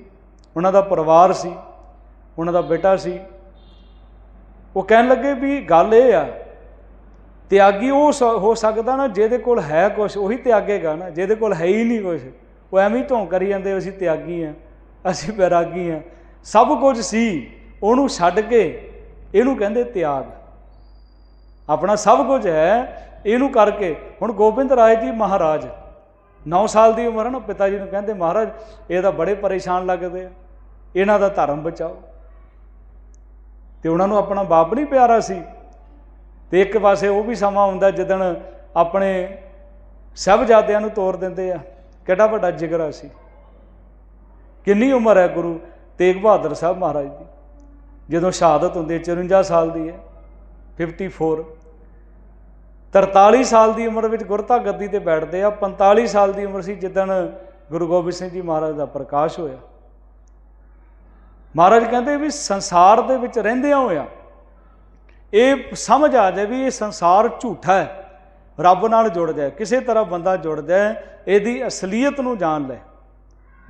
ਉਹਨਾਂ ਦਾ ਪਰਿਵਾਰ ਸੀ, ਉਹਨਾਂ ਦਾ ਬੇਟਾ ਸੀ। ਉਹ ਕਹਿਣ ਲੱਗੇ ਵੀ ਗੱਲ ਇਹ ਆ ਤਿਆਗੀ ਉਹ ਸ- ਹੋ ਸਕਦਾ ਨਾ ਜਿਹਦੇ ਕੋਲ ਹੈ ਕੁਝ ਉਹੀ ਤਿਆਗੇਗਾ ਨਾ, ਜਿਹਦੇ ਕੋਲ ਹੈ ਹੀ ਨਹੀਂ ਕੁਝ ਉਹ ਐਵੇਂ ਧੋਂ ਕਰੀ ਜਾਂਦੇ, ਅਸੀਂ ਤਿਆਗੀ ਆ, ਅਸੀਂ ਬੈਰਾਗੀ ਆ। ਸਭ ਕੁਝ ਸੀ, ਉਹਨੂੰ ਛੱਡ ਕੇ ਇਹਨੂੰ ਕਹਿੰਦੇ ਤਿਆਗ। ਆਪਣਾ ਸਭ ਕੁਝ ਹੈ, ਇਹਨੂੰ ਕਰਕੇ। ਹੁਣ ਗੋਬਿੰਦ ਰਾਏ ਜੀ ਮਹਾਰਾਜ 9 ਸਾਲ ਦੀ ਉਮਰ ਹੈ ਨਾ ਪਿਤਾ ਜੀ ਨੂੰ ਕਹਿੰਦੇ, ਮਹਾਰਾਜ, ਇਹ ਤਾਂ ਬੜੇ ਪਰੇਸ਼ਾਨ ਲੱਗਦੇ ਆ। ਇਹਨਾਂ ਦਾ ਧਰਮ ਬਚਾਓ। ਤੇ ਉਹਨਾਂ ਨੂੰ ਆਪਣਾ ਬਾਪ ਨਹੀਂ ਪਿਆਰਾ ਸੀ। ਤੇ ਇੱਕ ਪਾਸੇ ਉਹ ਵੀ ਸਮਾਂ ਹੁੰਦਾ ਜਦੋਂ ਆਪਣੇ ਸਹਿਬਜ਼ਾਦਿਆਂ ਨੂੰ ਤੋਰ ਦਿੰਦੇ ਆ। ਕਿੱਡਾ ਵੱਡਾ ਜਿਗਰਾ ਸੀ। ਕਿੰਨੀ ਉਮਰ ਹੈ ਗੁਰੂ ਤੇਗ ਬਹਾਦਰ ਸਾਹਿਬ ਮਹਾਰਾਜ ਦੀ। ਜਦੋਂ ਸ਼ਹਾਦਤ ਹੁੰਦੀ ਹੈ 54 ਸਾਲ ਦੀ ਹੈ 54 43 ਸਾਲ ਦੀ ਉਮਰ ਵਿੱਚ ਗੁਰਤਾ ਗੱਦੀ ਤੇ ਬੈਠਦੇ ਆ। 45 ਸਾਲ ਦੀ ਉਮਰ ਸੀ ਜਿੱਦਣ ਗੁਰੂ ਗੋਬਿੰਦ ਸਿੰਘ ਜੀ ਮਹਾਰਾਜ ਦਾ ਪ੍ਰਕਾਸ਼ ਹੋਇਆ। ਮਹਾਰਾਜ ਕਹਿੰਦੇ ਵੀ ਸੰਸਾਰ ਦੇ ਵਿੱਚ ਰਹਿੰਦਿਆਂ ਹੋਇਆ ਇਹ ਸਮਝ ਆ ਜਾਵੇ ਵੀ ਇਹ ਸੰਸਾਰ ਝੂਠਾ ਹੈ। ਰੱਬ ਨਾਲ ਜੁੜ ਜਾਏ ਕਿਸੇ ਤਰ੍ਹਾਂ ਬੰਦਾ ਜੁੜ ਜਾਏ ਇਹਦੀ ਅਸਲੀਅਤ ਨੂੰ ਜਾਣ ਲੈ।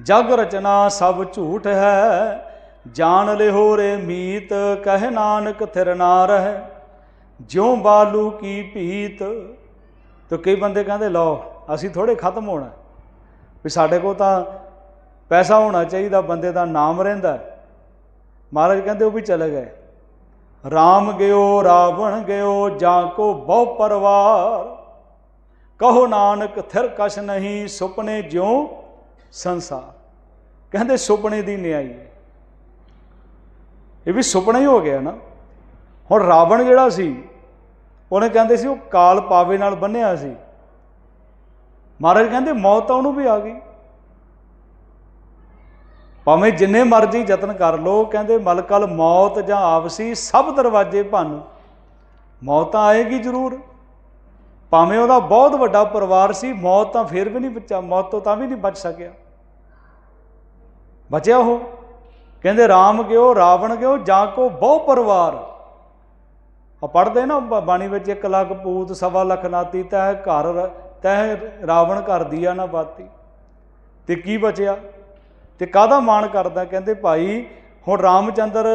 ਜਗ ਰਚਨਾ ਸਭ ਝੂਠ ਹੈ, ਜਾਣ ਲਿਹੋ ਰੇ ਮੀਤ, ਕਹਿ ਨਾਨਕ ਥਿਰ ਨਾ ਰਹਿ। ਜਿਉ ਬਾਲੂ ਕੀ ਭੀਤ। ਤੇ ਕਈ ਬੰਦੇ ਕਹਿੰਦੇ, ਲਓ, ਅਸੀਂ ਥੋੜੇ ਖਤਮ ਹੋਣਾ ਵੀ ਸਾਡੇ ਕੋਲ ਤਾਂ ਪੈਸਾ ਹੋਣਾ ਚਾਹੀਦਾ, ਬੰਦੇ ਦਾ ਨਾਮ ਰਹਿੰਦਾ ਮਹਾਰਾਜ ਕਹਿੰਦੇ ਉਹ ਵੀ ਚਲੇ ਗਏ। ਰਾਮ ਗਿਓ, ਰਾਵਣ ਗਿਓ, ਜਾਂ ਕੋ ਬਹੁ ਪਰਵਾਰ। ਕਹੋ ਨਾਨਕ, ਥਿਰ ਕਛ ਨਹੀਂ, ਸੁਪਨੇ ਜਿਉ ਸੰਸਾਰ। ਕਹਿੰਦੇ ਸੁਪਨੇ ਦੀ ਨਿਆਈ ਹੈ। ਇਹ ਵੀ ਸੁਪਨਾ ਹੀ ਹੋ ਗਿਆ ਨਾ। ਹੁਣ ਰਾਵਣ ਜਿਹੜਾ ਸੀ, ਉਹਨੇ ਕਹਿੰਦੇ ਸੀ ਉਹ ਕਾਲ ਪਾਵੇ ਨਾਲ ਬੰਨਿਆ ਸੀ। ਮਹਾਰਾਜ ਕਹਿੰਦੇ ਮੌਤ ਤਾਂ ਉਹਨੂੰ ਵੀ ਆ ਗਈ। ਭਾਵੇਂ ਜਿੰਨੇ ਮਰਜ਼ੀ ਯਤਨ ਕਰ ਲੋ ਕਹਿੰਦੇ ਮਲਕਲ ਮੌਤ ਜਾਂ ਆਪਸੀ ਸਭ ਦਰਵਾਜ਼ੇ ਭੰਨ। ਮੌਤ ਤਾਂ ਆਏਗੀ ਜ਼ਰੂਰ। ਭਾਵੇਂ ਉਹਦਾ ਬਹੁਤ ਵੱਡਾ ਪਰਿਵਾਰ ਸੀ, ਮੌਤ ਤਾਂ ਫਿਰ ਵੀ ਨਹੀਂ ਬਚਾ ਮੌਤ ਤੋਂ ਤਾਂ ਵੀ ਨਹੀਂ ਬਚ ਸਕਿਆ। ਬਚਿਆ ਉਹ। ਕਹਿੰਦੇ ਰਾਮ ਗਿਓ, ਰਾਵਣ ਗਿਓ, ਜਾਂ ਕੋ ਬਹੁ ਪਰਿਵਾਰ। ਆ ਪੜਦੇ ਨਾ ਬਾਣੀ ਵਿੱਚ, ਇੱਕ ਲੱਖ ਪੂਤ, ਸਵਾ ਲੱਖ ਨਾਤੀ ਤੈ ਘਰ ਤੈ ਰਾਵਣ ਘਰ ਦੀਆ ਨਾ ਬਾਤੀ। ਤੇ ਕੀ ਬਚਿਆ? ਤੇ ਕਾਹਦਾ ਮਾਣ ਕਰਦਾ? ਕਹਿੰਦੇ ਭਾਈ, ਹੁਣ ਰਾਮਚੰਦਰ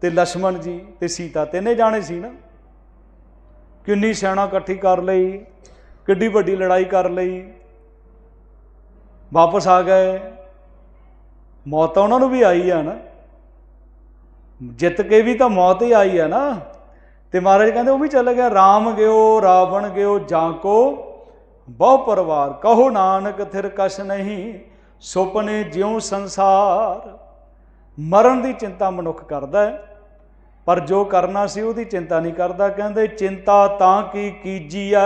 ਤੇ ਲక్ష్మణ ਜੀ ਤੇ ਸੀਤਾ ਤਿੰਨੇ ਜਾਣੇ ਸੀ ਨਾ। ਕਿੰਨੀ ਸੈਣਾ ਇਕੱਠੀ ਕਰ ਲਈ, ਕਿੱਡੀ ਵੱਡੀ ਲੜਾਈ ਕਰ ਲਈ। ਵਾਪਸ ਆ ਗਏ। ਮੌਤ ਉਹਨਾਂ ਨੂੰ ਵੀ ਆਈ ਆ ਨਾ। ਜਿੱਤ ਕੇ ਵੀ ਤਾਂ ਮੌਤ ਹੀ ਆਈ ਆ ਨਾ। ਤੇ ਮਹਾਰਾਜ ਕਹਿੰਦੇ, ਉਹ ਵੀ ਚਲੇ ਗਿਆ ਰਾਮ ਗਿਓ, ਰਾਵਣ ਗਿਓ, ਜਾਂ ਕੋ ਬਹੁ ਪਰਵਾਰ। ਕਹੋ ਨਾਨਕ, ਥਿਰ ਕਛ ਨਹੀਂ। ਸੁਪਨੇ ਜਿਉ ਸੰਸਾਰ, ਮਰਨ ਦੀ ਚਿੰਤਾ ਮਨੁੱਖ ਕਰਦਾ ਹੈ, ਪਰ ਜੋ ਕਰਨਾ ਸੀ ਉਹਦੀ ਚਿੰਤਾ ਨਹੀਂ ਕਰਦਾ, ਕਹਿੰਦੇ ਚਿੰਤਾ ਤਾਂ ਕੀ ਕੀਜੀਐ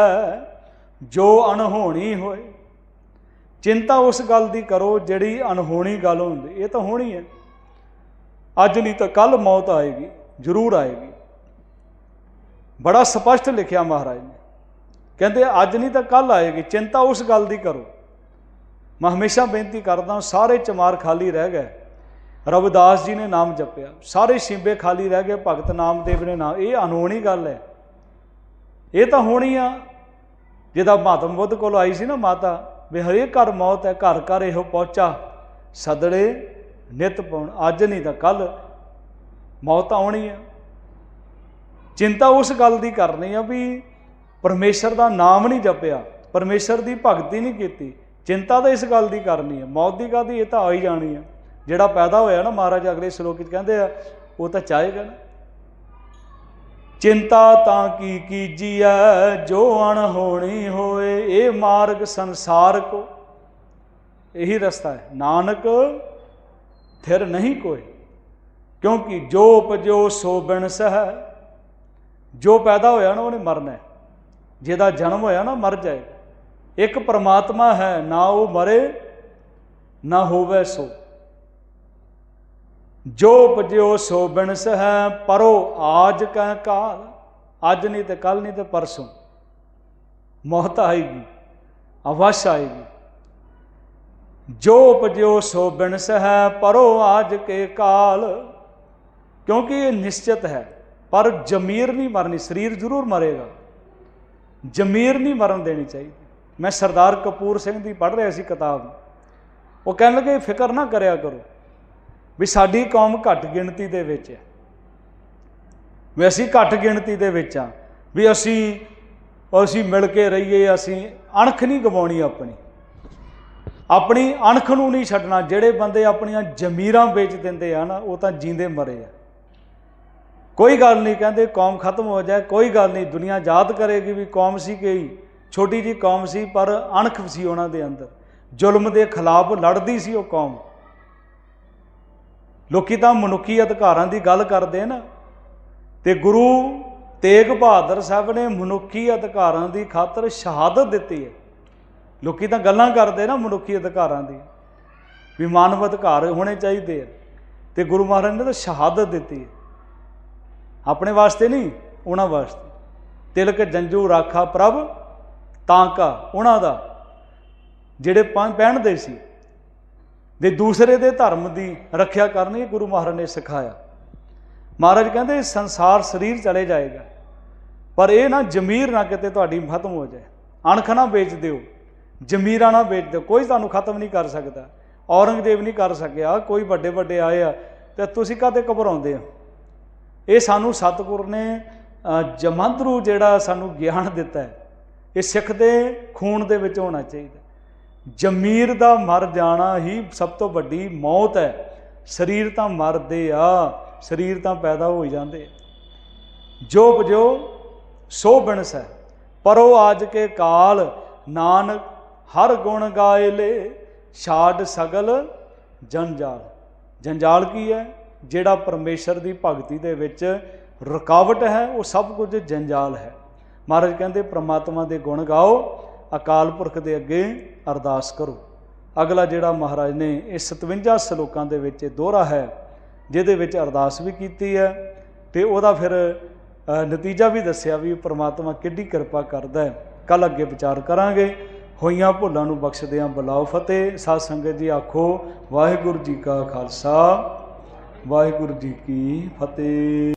ਜੋ ਅਣਹੋਣੀ ਹੋਏ। ਚਿੰਤਾ ਉਸ ਗੱਲ ਦੀ ਕਰੋ ਜਿਹੜੀ ਅਣਹੋਣੀ ਗੱਲ ਹੁੰਦੀ, ਇਹ ਤਾਂ ਹੋਣੀ ਹੈ ਅੱਜ ਨਹੀਂ ਤਾਂ ਕੱਲ ਮੌਤ ਆਏਗੀ, ਜ਼ਰੂਰ ਆਏਗੀ। ਬੜਾ ਸਪਸ਼ਟ ਲਿਖਿਆ ਮਹਾਰਾਜ ਨੇ। ਕਹਿੰਦੇ ਅੱਜ ਨਹੀਂ ਤਾਂ ਕੱਲ ਆਏਗੀ, ਚਿੰਤਾ ਉਸ ਗੱਲ ਦੀ ਕਰੋ। ਮੈਂ ਹਮੇਸ਼ਾ ਬੇਨਤੀ ਕਰਦਾ ਸਾਰੇ ਚਮਾਰ ਖਾਲੀ ਰਹਿ ਗਏ। ਰਵਿਦਾਸ ਜੀ ਨੇ ਨਾਮ ਜਪਿਆ। ਸਾਰੇ ਸ਼ਿੰਬੇ ਖਾਲੀ ਰਹਿ ਗਏ, ਭਗਤ ਨਾਮਦੇਵ ਨੇ ਨਾਮ। ਇਹ ਅਨਹੋਣੀ ਗੱਲ ਹੈ। ਇਹ ਤਾਂ ਹੋਣੀ ਆ। ਜਿਹਦਾ ਮਹਾਤਮ ਬੁੱਧ ਕੋਲ ਆਈ ਸੀ ਨਾ ਮਾਤਾ, ਵੀ ਹਰੇਕ ਘਰ ਮੌਤ ਹੈ, ਘਰ ਘਰ ਇਹੋ ਪਹੁੰਚਾ। ਸਦੜੇ ਨਿਤ ਪਾਉਣ, ਅੱਜ ਨਹੀਂ ਤਾਂ ਕੱਲ ਮੌਤ ਆਉਣੀ ਹੈ ਚਿੰਤਾ ਉਸ ਗੱਲ ਦੀ ਕਰਨੀ ਆ ਵੀ ਪਰਮੇਸ਼ਰ ਦਾ ਨਾਮ ਨਹੀਂ ਜਪਿਆ, ਪਰਮੇਸ਼ਰ ਦੀ ਭਗਤੀ ਨਹੀਂ ਕੀਤੀ। ਚਿੰਤਾ ਤਾਂ ਇਸ ਗੱਲ ਦੀ ਕਰਨੀ ਹੈ, ਮੌਤ ਦੀ ਕਾਹਦੀ, ਇਹ ਤਾਂ ਆ ਹੀ ਜਾਣੀ ਹੈ। ਜਿਹੜਾ ਪੈਦਾ ਹੋਇਆ ਨਾ, ਮਹਾਰਾਜ ਅਗਲੇ ਸ਼ਲੋਕ ਵਿੱਚ ਕਹਿੰਦੇ ਆ, ਉਹ ਤਾਂ ਚਾਹੇਗਾ ਨਾ। ਚਿੰਤਾ ਤਾਂ ਕੀ ਕੀਜੀਐ, ਜੋ ਅਣਹੋਣੀ ਹੋਏ, ਇਹ ਮਾਰਗ ਸੰਸਾਰ ਕੋ। ਇਹੀ ਰਸਤਾ ਹੈ, ਨਾਨਕ ਥਿਰ ਨਹੀਂ ਕੋਈ ਕਿਉਂਕਿ ਜੋ ਉਪਜੋ, ਸੋ ਬਿਨ ਸਹਿ। ਜੋ ਪੈਦਾ ਹੋਇਆ ਨਾ, ਉਹਨੇ ਮਰਨਾ ਜਿਹਦਾ ਜਨਮ ਹੋਇਆ ਨਾ, ਮਰ ਜਾਏਗਾ। ਇੱਕ ਪਰਮਾਤਮਾ ਹੈ, ਨਾ ਉਹ ਮਰੇ, ਨਾ ਹੋਵੇ ਸੋ। ਜੋ ਉਪਜਿਓ ਸੋ ਬਿਨ ਹੈ ਪਰੋ ਆਜ ਕਹਿ ਕਾਲ। ਅੱਜ ਨਹੀਂ ਤੇ ਕੱਲ ਨਹੀਂ ਤੇ ਪਰਸੋਂ। ਮੌਤ ਆਏਗੀ ਅਵਸ਼ ਆਏਗੀ। ਜੋ ਉਪਜਿਓ ਸੋ ਬਿਨ ਹੈ ਪਰੋ ਆਜ ਕੇ ਕਾਲ। ਕਿਉਂਕਿ ਇਹ ਨਿਸ਼ਚਿਤ ਹੈ, ਪਰ ਜ਼ਮੀਰ ਨਹੀਂ ਮਰਨੀ, ਸਰੀਰ ਜ਼ਰੂਰ ਮਰੇਗਾ। ਜ਼ਮੀਰ ਨਹੀਂ ਮਰਨ ਦੇਣੀ ਚਾਹੀਦੀ। ਮੈਂ ਸਰਦਾਰ ਕਪੂਰ ਸਿੰਘ ਦੀ ਪੜ੍ਹ ਰਿਹਾ ਸੀ ਕਿਤਾਬ। ਉਹ ਕਹਿਣ ਲੱਗੇ, ਫਿਕਰ ਨਾ ਕਰਿਆ ਕਰੋ ਵੀ ਸਾਡੀ ਕੌਮ ਘੱਟ ਗਿਣਤੀ ਦੇ ਵਿੱਚ ਹੈ। ਵੀ ਅਸੀਂ ਘੱਟ ਗਿਣਤੀ ਦੇ ਵਿੱਚ ਆ ਵੀ ਅਸੀਂ ਅਸੀਂ ਮਿਲ ਕੇ ਰਹੀਏ, ਅਸੀਂ ਅਣਖ ਨਹੀਂ ਗਵਾਉਣੀ ਆਪਣੀ। ਆਪਣੀ ਅਣਖ ਨੂੰ ਨਹੀਂ ਛੱਡਣਾ, ਜਿਹੜੇ ਬੰਦੇ ਆਪਣੀਆਂ ਜ਼ਮੀਰਾਂ ਵੇਚ ਦਿੰਦੇ ਆ ਨਾ, ਉਹ ਤਾਂ ਜੀਂਦੇ ਮਰੇ ਆ। ਕੋਈ ਗੱਲ ਨਹੀਂ, ਕਹਿੰਦੇ ਕੌਮ ਖਤਮ ਹੋ ਜਾਏ, ਕੋਈ ਗੱਲ ਨਹੀਂ, ਦੁਨੀਆ ਯਾਦ ਕਰੇਗੀ ਵੀ ਕੌਮ ਸੀ ਕਈ ਛੋਟੀ ਜੀ ਕੌਮ ਸੀ, ਪਰ ਅਣਖ ਸੀ ਉਹਨਾਂ ਦੇ ਅੰਦਰ। ਜ਼ੁਲਮ ਦੇ ਖਿਲਾਫ ਲੜਦੀ ਸੀ ਉਹ ਕੌਮ। ਲੋਕੀ ਤਾਂ ਮਨੁੱਖੀ ਅਧਿਕਾਰਾਂ ਦੀ ਗੱਲ ਕਰਦੇ ਨਾ। ਤੇ ਗੁਰੂ ਤੇਗ ਬਹਾਦਰ ਸਾਹਿਬ ਨੇ ਮਨੁੱਖੀ ਅਧਿਕਾਰਾਂ ਦੀ ਖਾਤਰ ਸ਼ਹਾਦਤ ਦਿੱਤੀ ਹੈ। ਲੋਕੀ ਤਾਂ ਗੱਲਾਂ ਕਰਦੇ ਨਾ ਮਨੁੱਖੀ ਅਧਿਕਾਰਾਂ ਦੀ, ਵੀ ਮਾਨਵ ਅਧਿਕਾਰ ਹੋਣੇ ਚਾਹੀਦੇ ਆ। ਤੇ ਗੁਰੂ ਮਹਾਰਾਜ ਨੇ ਤਾਂ ਸ਼ਹਾਦਤ ਦਿੱਤੀ ਹੈ। ਆਪਣੇ ਵਾਸਤੇ ਨਹੀਂ, ਉਹਨਾਂ ਵਾਸਤੇ। ਤਿਲਕ ਜੰਜੂ ਰਾਖਾ ਪ੍ਰਭ। ਤਾਂਕਾ ਉਹਨਾਂ ਦਾ ਜਿਹੜੇ ਪੰਜ ਪਹਿਨਦੇ ਸੀ ਦੇ ਦੂਸਰੇ ਦੇ ਧਰਮ ਦੀ ਰੱਖਿਆ ਕਰਨੀ ਇਹ ਗੁਰੂ ਮਹਾਰਾਜ ਨੇ ਸਿਖਾਇਆ। ਮਹਾਰਾਜ ਕਹਿੰਦੇ ਸੰਸਾਰ ਸਰੀਰ ਚਲੇ ਜਾਏਗਾ ਪਰ ਇਹ ਨਾ ਜ਼ਮੀਰ ਨਾ ਕਿਤੇ ਤੁਹਾਡੀ ਖਤਮ ਹੋ ਜਾਏ। ਅਣਖ ਨਾ ਵੇਚ ਦਿਓ ਜ਼ਮੀਰਾਂ ਨਾ ਵੇਚ ਦਿਓ ਕੋਈ ਤੁਹਾਨੂੰ ਖਤਮ ਨਹੀਂ ਕਰ ਸਕਦਾ। ਔਰੰਗਜ਼ੇਬ ਨਹੀਂ ਕਰ ਸਕਿਆ ਕੋਈ ਵੱਡੇ ਵੱਡੇ ਆਏ ਆ ਤੇ ਤੁਸੀਂ ਕਾਹਤੇ ਘਬਰਾਉਂਦੇ ਆ ਇਹ ਸਾਨੂੰ ਸਤਿਗੁਰ ਨੇ ਅ, ਜਮੰਤਰੂ ਜਿਹੜਾ ਸਾਨੂੰ ਗਿਆਨ ਦਿੱਤਾ ਹੈ। ਇਹ ਸਿੱਖ ਦੇ ਖੂਨ ਦੇ ਵਿੱਚ ਹੋਣਾ ਚਾਹੀਦਾ। ਜ਼ਮੀਰ ਦਾ ਮਰ ਜਾਣਾ ਹੀ ਸਭ ਤੋਂ ਵੱਡੀ ਮੌਤ ਹੈ। ਸਰੀਰ ਤਾਂ ਮਰਦੇ ਆ, ਸਰੀਰ ਤਾਂ ਪੈਦਾ ਹੋ ਜਾਂਦੇ ਜੋ ਬਜੋ ਸੋ ਬਿਨਸ ਹੈ। ਪਰੋ ਆਜ ਕੇ ਕਾਲ ਨਾਨਕ ਹਰ ਗੁਣ ਗਾਏ ਲੇ, ਛਾੜ ਸਗਲ ਜੰਜਾਲ। ਜੰਜਾਲ ਕੀ ਹੈ? ਜਿਹੜਾ ਪਰਮੇਸ਼ਰ ਦੀ ਭਗਤੀ ਦੇ ਵਿੱਚ ਰੁਕਾਵਟ ਹੈ, ਉਹ ਸਭ ਕੁਝ ਜੰਜਾਲ ਹੈ। ਮਹਾਰਾਜ ਕਹਿੰਦੇ, ਪ੍ਰਮਾਤਮਾ ਦੇ ਗੁਣ ਗਾਓ, ਅਕਾਲ ਪੁਰਖ ਦੇ ਅੱਗੇ ਅਰਦਾਸ ਕਰੋ। ਅਗਲਾ ਜਿਹੜਾ ਮਹਾਰਾਜ ਨੇ ਇਹ 57 ਸ਼ਲੋਕਾਂ ਦੇ ਵਿੱਚ ਇਹ ਦੋਹਰਾ ਹੈ, ਜਿਹਦੇ ਵਿੱਚ ਅਰਦਾਸ ਵੀ ਕੀਤੀ ਹੈ, ਤੇ ਉਹਦਾ ਫਿਰ ਨਤੀਜਾ ਵੀ ਦੱਸਿਆ ਵੀ ਪ੍ਰਮਾਤਮਾ ਕਿੱਡੀ ਕਿਰਪਾ ਕਰਦਾ ਹੈ। ਕੱਲ ਅੱਗੇ ਵਿਚਾਰ ਕਰਾਂਗੇ, ਹੋਈਆਂ ਭੁੱਲਾਂ ਨੂੰ ਬਖਸ਼ਦਿਆਂ ਬੁਲਾਓ ਫਤਿਹ। ਸਾਧ ਸੰਗਤ ਜੀ, ਆਖੋ, ਵਾਹਿਗੁਰੂ ਜੀ ਕਾ ਖਾਲਸਾ, ਵਾਹਿਗੁਰੂ ਜੀ ਕੀ ਫਤਿਹ।